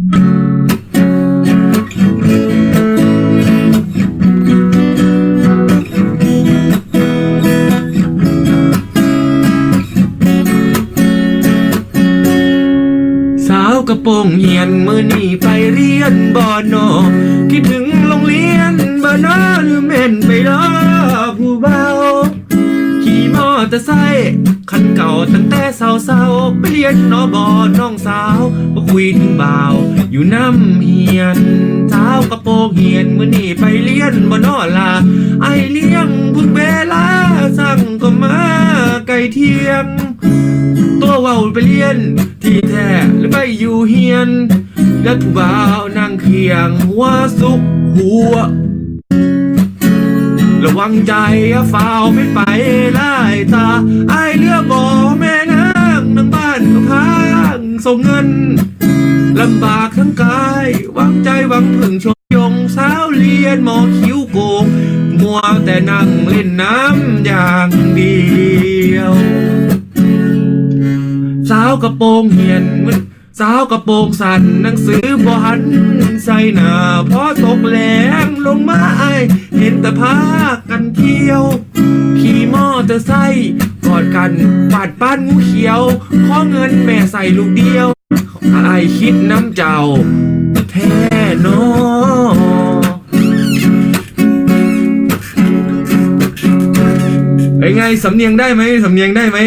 สาวกระโปรงเหียนมือนี่ไปเรียนบ่อนอคิดถึงโรงเรียนบอนอหรือเม่นไปรอผู้เบา ขี่มอเตอร์ไซค์คันเก่าตั้งแต่สาวสาวๆไปเรียนนอบอน้องสาวมา คุยถึงบ่าว อยู่น้ำเฮียนสากระโปงเหียนมือนี่ไปเรียนบ่นอลา ไอเลี้ยงพุ่นเวลาสั่งก็มาไก่เทียมตัวเว่าไปเรียน ที่แท้หรือไปอยู่เฮียน แล้วผู้บ่าวนั่งเคียงหัวสุกหัว ระวังใจอย่าฝ่าไม่ไปไล่ตาไอเลือกบ่แงเงินลำบากทั้งกายวางใจหวังพึ่งชมยงสาวเรียนหมอคิ้วโกง มัวแต่นั่งเล่นน้ำอย่างเดียว สาวกระโปรงเหียนมันสาวกระโปรงสั่นหนังสือบอหันใส่หน้าพอตกแหลงลงมาไอเห็นแต่พากันเที่ยว ขี่มอเตอร์ไซค์กอดกันาดป้านงูเขียวขอเงินแม่ใส่ลูกเดียวไอายคิดน้ำเจ้า แท้นอเป็นไงสำเนียงได้ไหมสำเนียงได้ไหม